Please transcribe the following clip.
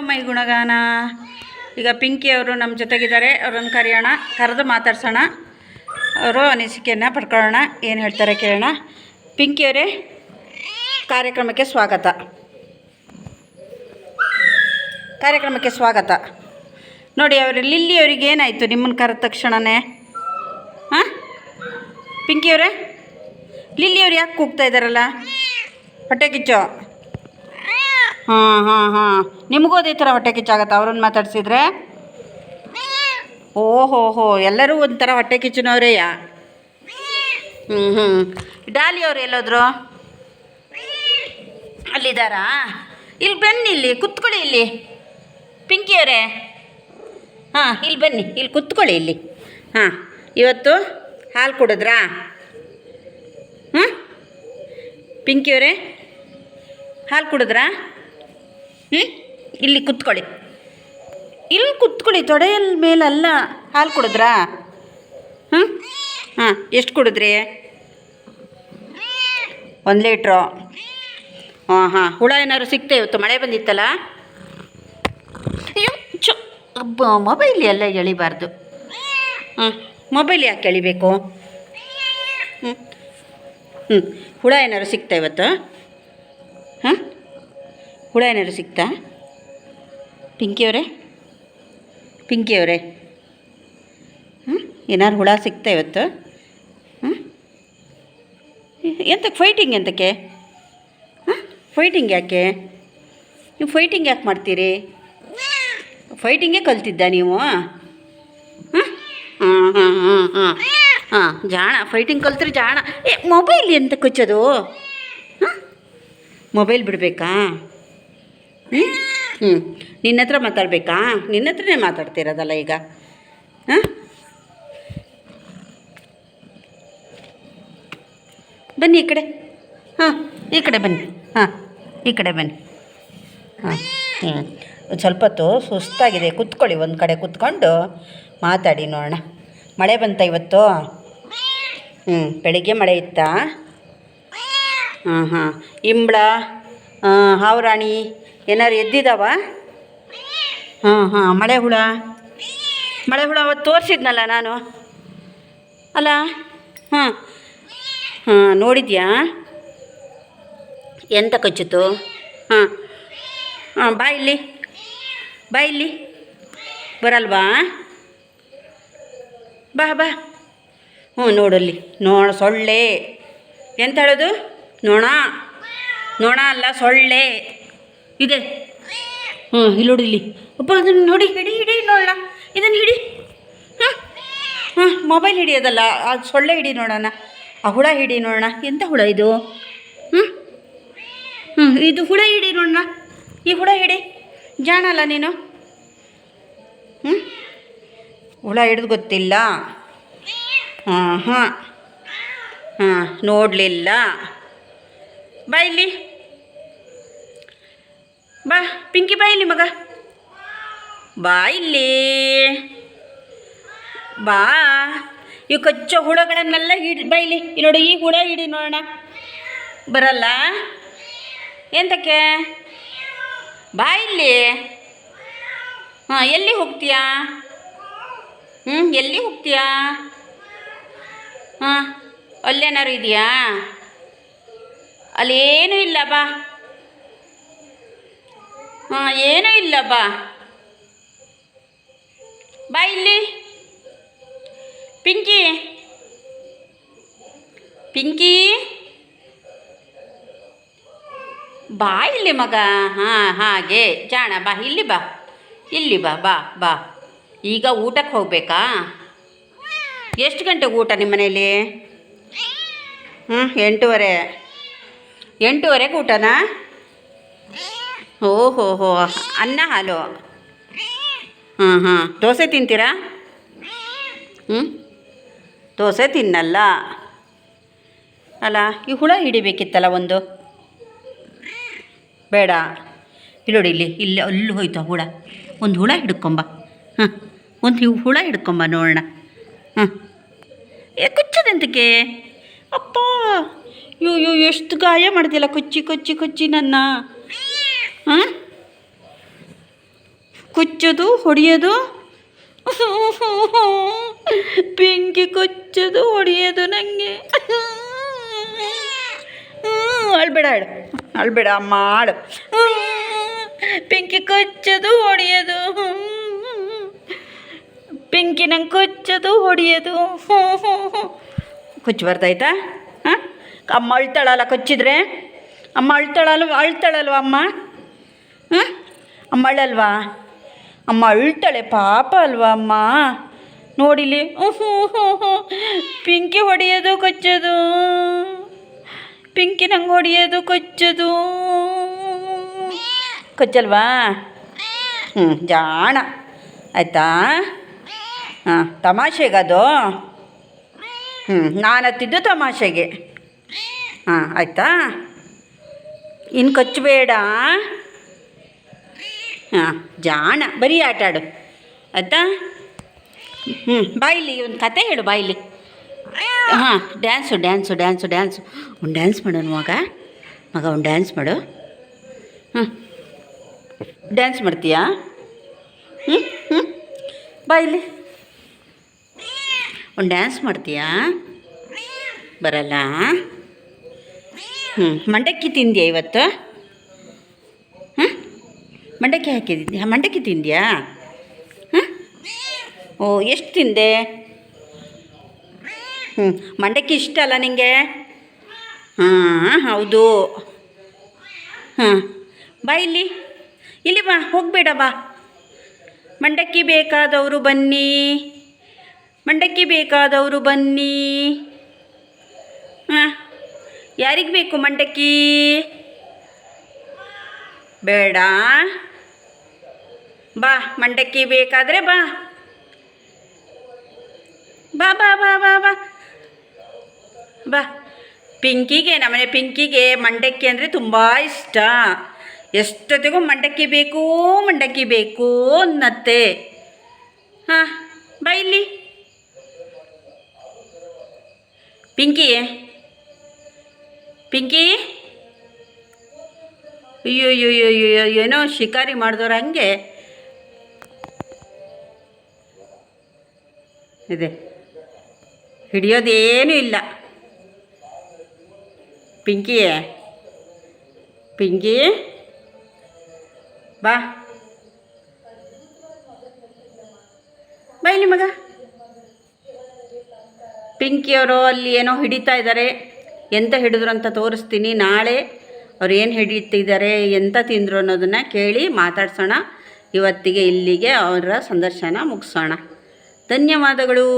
ಮೈ ಗುಣಗಾನ. ಈಗ ಪಿಂಕಿ ಅವರು ನಮ್ಮ ಜೊತೆಗಿದ್ದಾರೆ. ಅವ್ರನ್ನ ಕರೆಯೋಣ. ಕರೆದು ಮಾತಾಡ್ಸೋಣ. ಅವರು ಅನಿಸಿಕೆಯನ್ನು ಪಡ್ಕೊಳ್ಳೋಣ. ಏನು ಹೇಳ್ತಾರೆ ಕೇಳೋಣ. ಪಿಂಕಿ ಅವರೇ, ಕಾರ್ಯಕ್ರಮಕ್ಕೆ ಸ್ವಾಗತ. ಕಾರ್ಯಕ್ರಮಕ್ಕೆ ಸ್ವಾಗತ. ನೋಡಿ, ಅವರು ಲಿಲ್ಲಿ ಅವ್ರಿಗೆ ಏನಾಯಿತು ನಿಮ್ಮನ್ನು ಕರೆದ ತಕ್ಷಣವೇ ಹಾಂ? ಪಿಂಕಿ ಅವರೇ, ಲಿಲ್ಲಿ ಅವ್ರು ಯಾಕೆ ಕೂಗ್ತಾ ಇದ್ದಾರಲ್ಲ? ಹೊಟ್ಟೆ ಕಿಚ್ಚು? ಹಾಂ ಹಾಂ ಹಾಂ. ನಿಮಗೂ ಅದೇ ಥರ ಹೊಟ್ಟೆ ಕಿಚ್ಚಾಗತ್ತೆ? ಅವ್ರನ್ನ ಮಾತಾಡ್ಸಿದ್ರೆ? ಓಹೋ ಹೋ ಎಲ್ಲರೂ ಒಂಥರ ಹೊಟ್ಟೆ ಕಿಚ್ಚಿನವ್ರೇಯ? ಹ್ಞೂ ಹ್ಞೂ ಡಾಲಿ ಅವ್ರು ಎಲ್ಲೋದ್ರು? ಅಲ್ಲಿದ್ದಾರಾ? ಇಲ್ಲಿ ಬನ್ನಿ ಇಲ್ಲಿ, ಕುತ್ಕೊಳ್ಳಿ ಇಲ್ಲಿ. ಪಿಂಕಿ ಅವರೇ? ಹಾಂ ಇಲ್ಲಿ ಬನ್ನಿ ಇಲ್ಲಿ ಕುತ್ಕೊಳ್ಳಿ ಇಲ್ಲಿ. ಹಾಂ, ಇವತ್ತು ಹಾಲು ಕುಡಿದ್ರಾ? ಹ್ಞೂ ಪಿಂಕಿ ಅವರೇ? ಹಾಲು ಕುಡಿದ್ರಾ? ಇಲ್ಲಿ ಕುತ್ಕೊಳ್ಳಿ. ಇಲ್ಲಿ ಕುತ್ಕೊಳ್ಳಿ, ತೊಡೆಯಲ್ ಮೇಲೆಲ್ಲ ಹಾಲು ಕುಡಿದ್ರಾ? ಹ್ಞೂ ಹಾಂ, ಎಷ್ಟು ಕುಡಿದ್ರಿ? ಒಂದು ಲೀಟ್ರು. ಹಾಂ ಹಾಂ. ಹುಳ ಏನಾದ್ರು ಸಿಕ್ತೆ ಇವತ್ತು? ಮಳೆ ಬಂದಿತ್ತಲ್ಲ? ಚು ಮೊಬೈಲ್ ಎಲ್ಲ ಎಳಿಬಾರ್ದು. ಹ್ಞೂ ಮೊಬೈಲ್ ಯಾಕೆ ಎಳಿಬೇಕು? ಹ್ಞೂ ಹ್ಞೂ ಹುಳ ಏನಾದ್ರು ಸಿಗ್ತಾ ಇವತ್ತು? ಹುಳ ಏನಾದ್ರು ಸಿಕ್ತಾ? ಪಿಂಕಿ ಅವರೇ? ಪಿಂಕಿ ಅವರೇ? ಹ್ಞೂ ಏನಾದ್ರು ಹುಳ ಸಿಕ್ತಾ ಇವತ್ತು? ಹ್ಞೂ ಎಂತಕ್ಕೆ ಫೈಟಿಂಗ್ ಎಂತಕ್ಕೆ? ಹಾಂ ಫೈಟಿಂಗ್ ಯಾಕೆ? ನೀವು ಫೈಟಿಂಗ್ ಯಾಕೆ ಮಾಡ್ತೀರಿ? ಫೈಟಿಂಗೇ ಕಲ್ತಿದ್ದ ನೀವು? ಹಾಂ ಹಾಂ ಹಾಂ ಹಾಂ ಹಾಂ. ಹಾಂ, ಜಾಣ ಫೈಟಿಂಗ್ ಕಲ್ತ್ರೆ ಜಾಣ. ಏ ಮೊಬೈಲ್ ಎಂತ ಕೊಚ್ಚೋದು? ಹಾಂ ಮೊಬೈಲ್ ಬಿಡಬೇಕಾ? ಹ್ಞೂ ಹ್ಞೂ ನಿನ್ನ ಹತ್ರ ಮಾತಾಡಬೇಕಾ? ನಿನ್ನ ಹತ್ರನೇ ಮಾತಾಡ್ತಿರೋದಲ್ಲ ಈಗ. ಬನ್ನಿ ಈ ಕಡೆ. ಹಾಂ, ಈ ಕಡೆ ಬನ್ನಿ. ಹಾಂ, ಈ ಕಡೆ ಬನ್ನಿ. ಹಾಂ ಹ್ಞೂ ಸ್ವಲ್ಪ ಹೊತ್ತು ಸುಸ್ತಾಗಿದೆ. ಕುತ್ಕೊಳ್ಳಿ, ಒಂದು ಕಡೆ ಕುತ್ಕೊಂಡು ಮಾತಾಡಿ ನೋಡೋಣ. ಮಳೆ ಬಂತ ಇವತ್ತು? ಹ್ಞೂ ಬೆಳಿಗ್ಗೆ ಮಳೆ ಇತ್ತಾ? ಹಾಂ ಹಾಂ. ಇಂಬಳ ಹಾವರಾಣಿ ಏನಾರು ಎದ್ದಿದಾವ? ಹಾಂ ಹಾಂ, ಮಳೆ ಹುಳ? ಮಳೆ ಹುಳ ಅವತ್ತು ತೋರಿಸಿದ್ನಲ್ಲ ನಾನು. ಅಲ್ಲ, ಹಾಂ ಹಾಂ, ನೋಡಿದ್ಯಾ? ಎಂತ ಕಚ್ಚಿತು ಹಾಂ ಹಾಂ, ಬಾ ಇಲ್ಲಿ. ಬಾ ಇಲ್ಲಿ. ಬರಲ್ವಾ? ಬಾ ಬಾ. ಹ್ಞೂ ನೋಡಲ್ಲಿ ನೋಣ ಸೊಳ್ಳೆ. ಎಂತ ಹೇಳೋದು? ನೋಣ. ನೋಣ ಅಲ್ಲ, ಸೊಳ್ಳೆ. ಇದೆ. ಹ್ಞೂ ಇಲ್ಲಿ ನೋಡಿ ಇಲ್ಲಿ. ಅಪ್ಪ ಅದನ್ನು ನೋಡಿ. ಹಿಡಿ ಹಿಡಿ ನೋಡೋಣ. ಇದನ್ನು ಹಿಡಿ. ಹಾಂ? ಹಾಂ ಮೊಬೈಲ್ ಹಿಡಿಯೋದಲ್ಲ ಆ ಸೊಳ್ಳೆ ಹಿಡಿ ನೋಡೋಣ. ಆ ಹುಳ ಹಿಡಿ ನೋಡೋಣ. ಎಂಥ ಹುಳ ಇದು? ಹ್ಞೂ ಹ್ಞೂ ಇದು ಹುಳ ಹಿಡಿ ನೋಡೋಣ. ಈ ಹುಳ ಹಿಡಿ. ಜಾಣಲ್ಲ ನೀನು? ಹ್ಞೂ ಹುಳ ಹಿಡಿದು ಗೊತ್ತಿಲ್ಲ? ಹಾಂ ಹಾಂ. ಹಾಂ ನೋಡಲಿಲ್ಲ. ಬಾಯ್ಲಿ ಬಾ, ಪಿಂಕಿ ಬಾ ಇಲ್ಲಿ ಮಗ. ಬಾ ಇಲ್ಲಿ. ಬಾ. ಈ ಕಚ್ಚೋ ಹುಳಗಳನ್ನೆಲ್ಲ ಹಿಡಿ ಬೈಲಿ ಇಲ್ಲಿ. ನೋಡಿ ಈ ಹುಳ ಹಿಡಿ ನೋಡೋಣ. ಬರಲ್ಲ? ಎಂತಕ್ಕೆ? ಬಾ ಇಲ್ಲಿ. ಹಾಂ, ಎಲ್ಲಿ ಹೋಗ್ತೀಯಾ? ಹ್ಞೂ ಎಲ್ಲಿ ಹೋಗ್ತೀಯಾ? ಹಾಂ ಅಲ್ಲೇನಾರು ಇದೆಯಾ? ಅಲ್ಲೇನೂ ಇಲ್ಲ, ಬಾ. ಹಾಂ, ಏನೂ ಇಲ್ಲ, ಬಾ. ಬಾ ಇಲ್ಲಿ. ಪಿಂಕಿ. ಪಿಂಕಿ. ಬಾ ಇಲ್ಲಿ ಮಗ. ಹಾಂ, ಹಾಗೆ. ಜಾಣ, ಬಾ. ಇಲ್ಲಿ ಬಾ. ಇಲ್ಲಿ ಬಾ ಬಾ ಬಾ. ಈಗ ಊಟಕ್ಕೆ ಹೋಗಬೇಕಾ? ಎಷ್ಟು ಗಂಟೆಗೆ ಊಟ ನಿಮ್ಮ ಮನೇಲಿ ಹ್ಞೂ ಎಂಟೂವರೆ. ಎಂಟೂವರೆಗೆ ಊಟನಾ? ಓಹೋ ಹೋ ಅನ್ನ ಹಾಲು. ಹಾಂ ಹಾಂ ದೋಸೆ ತಿಂತೀರಾ? ಹ್ಞೂ ದೋಸೆ ತಿನ್ನಲ್ಲ. ಅಲ್ಲ, ಈ ಹುಳ ಹಿಡಿಬೇಕಿತ್ತಲ್ಲ ಒಂದು? ಬೇಡ. ಇಲ್ಲಿ ನೋಡಿ, ಇಲ್ಲಿ ಇಲ್ಲಿ, ಅಲ್ಲಿ ಹೋಯ್ತು ಆ ಹುಳ. ಒಂದು ಹುಳ ಹಿಡ್ಕೊಂಬ. ಹಾಂ ಒಂದು ಹುಳ ಹಿಡ್ಕೊಂಬ ನೋಡೋಣ. ಹಾಂ ಏ, ಕುಚ್ಚದಂತಕ್ಕೆ? ಅಪ್ಪ! ಅಯ್ಯೋ ಎಷ್ಟು ಗಾಯ ಮಾಡಿದೆಯಲ್ಲ ಕೊಚ್ಚಿ ಕೊಚ್ಚಿ ಕೊಚ್ಚಿ ನನ್ನ. ಹಾಂ ಕುಚ್ಚೋದು, ಹೊಡೆಯೋದು? ಬೆಂಕಿ ಕೊಚ್ಚೋದು, ಹೊಡೆಯೋದು ನನಗೆ ಅಳ್ಬೇಡ ಅಳು ಅಳ್ಬೇಡ ಅಮ್ಮ ಹಾಡು ಬೆಂಕಿ ಕೊಚ್ಚೋದು, ಹೊಡೆಯೋದು. ಬೆಂಕಿ ನಂಗೆ ಕೊಚ್ಚೋದು, ಹೊಡೆಯೋದು. ಕೊಚ್ಚಿ ಬರ್ತಾಯ್ತಾ ಹಾಂ? ಅಮ್ಮ ಅಳ್ತಾಳಲ್ಲ ಕೊಚ್ಚಿದ್ರೆ? ಅಮ್ಮ ಅಳ್ತಾಳಲ್ವ ಅಳ್ತಾಳಲ್ವ ಅಮ್ಮ? ಅಮ್ಮ ಅಳಲ್ವಾ ಅಮ್ಮ ಅಳ್ತಾಳೆ, ಪಾಪ ಅಲ್ವಾ ಅಮ್ಮ? ನೋಡಿಲಿ ಪಿಂಕಿ ಹೊಡೆಯೋದು ಕೊಚ್ಚೋದು. ಪಿಂಕಿ ನಂಗೆ ಹೊಡೆಯೋದು ಕೊಚ್ಚೋದು. ಕೊಚ್ಚಲ್ವಾ? ಹ್ಞೂ ಜಾಣ. ಆಯಿತಾ? ಹಾಂ, ತಮಾಷೆಗದು? ಹ್ಞೂ ನಾನು ಹತ್ತಿದ್ದು ತಮಾಷೆಗೆ. ಹಾಂ, ಆಯಿತಾ? ಇನ್ನು ಕೊಚ್ಚಬೇಡ. ಹಾಂ, ಜಾಣ. ಬರೀ ಆಟ ಆಡು. ಆಯಿತಾ? ಹ್ಞೂ ಬಾಯಿಲಿ, ಒಂದು ಕತೆ ಹೇಳು ಬಾಯಿಲಿ. ಹಾಂ ಡ್ಯಾನ್ಸು ಡ್ಯಾನ್ಸು ಡ್ಯಾನ್ಸು ಡ್ಯಾನ್ಸು ಒಂದು ಡ್ಯಾನ್ಸ್ ಮಾಡೋಣ ಮಗ. ಮಗ, ಒಂದು ಡ್ಯಾನ್ಸ್ ಮಾಡು. ಹ್ಞೂ ಡ್ಯಾನ್ಸ್ ಮಾಡ್ತೀಯಾ? ಹ್ಞೂ ಹ್ಞೂ ಬಾಯಿಲಿ. ಒಂದು ಡ್ಯಾನ್ಸ್ ಮಾಡ್ತೀಯಾ? ಬರಲ್ಲ? ಹ್ಞೂ ಮಂಡಕ್ಕಿ ತಿಂದ್ಯಾ ಇವತ್ತು? ಮಂಡಕ್ಕಿ ಹಾಕಿದ್ದೀಯಾ ಮಂಡಕ್ಕಿ ತಿಂದ್ಯಾ? ಹಾಂ? ಓ, ಎಷ್ಟು ತಿಂದೆ? ಹ್ಞೂ ಮಂಡಕ್ಕಿ ಇಷ್ಟ ಅಲ್ಲ ನಿಂಗೆ? ಹಾಂ, ಹೌದು. ಹಾಂ, ಬಾ ಇಲ್ಲಿ. ಇಲ್ಲಿ ಬಾ, ಹೋಗಬೇಡ, ಬಾ. ಮಂಡಕ್ಕಿ ಬೇಕಾದವರು ಬನ್ನಿ. ಮಂಡಕ್ಕಿ ಬೇಕಾದವರು ಬನ್ನಿ. ಹಾಂ, ಯಾರಿಗೆ ಬೇಕು ಮಂಡಕ್ಕಿ? ಬೇಡ. ಬಾ, ಮಂಡಕ್ಕಿ ಬೇಕಾದರೆ ಬಾ. ಬಾ ಬಾ ಬಾ ಬಾ ಬಾ. ಬಾ. ಪಿಂಕಿಗೆ, ನಮ್ಮನೆ ಪಿಂಕಿಗೆ ಮಂಡಕ್ಕಿ ಅಂದರೆ ತುಂಬ ಇಷ್ಟ. ಎಷ್ಟೊತ್ತಿಗೂ ಮಂಡಕ್ಕಿ ಬೇಕು ಮಂಡಕ್ಕಿ ಬೇಕು ಅನ್ನತ್ತೆ. ಹಾಂ, ಬಾ ಇಲ್ಲಿ. ಪಿಂಕಿ ಪಿಂಕಿ. ಅಯ್ಯೋ ಅಯ್ಯೋ ಅಯ್ಯೋ ಏನೋ ಶಿಕಾರಿ ಮಾಡಿದವ್ರು ಹಂಗೆ ಇದೆ. ಹಿಡಿಯೋದೇನೂ ಇಲ್ಲ. ಪಿಂಕಿಯೇ, ಪಿಂಕಿ, ಬಾ. ಬೈ ನಿಮಗ ಮಗ. ಪಿಂಕಿಯವರು ಅಲ್ಲಿ ಏನೋ ಹಿಡಿತಾ ಇದ್ದಾರೆ. ಎಂತ ಹಿಡಿದ್ರು ಅಂತ ತೋರಿಸ್ತೀನಿ. ನಾಳೆ ಅವ್ರು ಏನು ಹಿಡಿತಿದ್ದಾರೆ, ಎಂತ ತಿಂದರು ಅನ್ನೋದನ್ನು ಕೇಳಿ ಮಾತಾಡ್ಸೋಣ. ಇವತ್ತಿಗೆ ಇಲ್ಲಿಗೆ ಅವರ ಸಂದರ್ಶನ ಮುಗಿಸೋಣ. ಧನ್ಯವಾದಗಳು.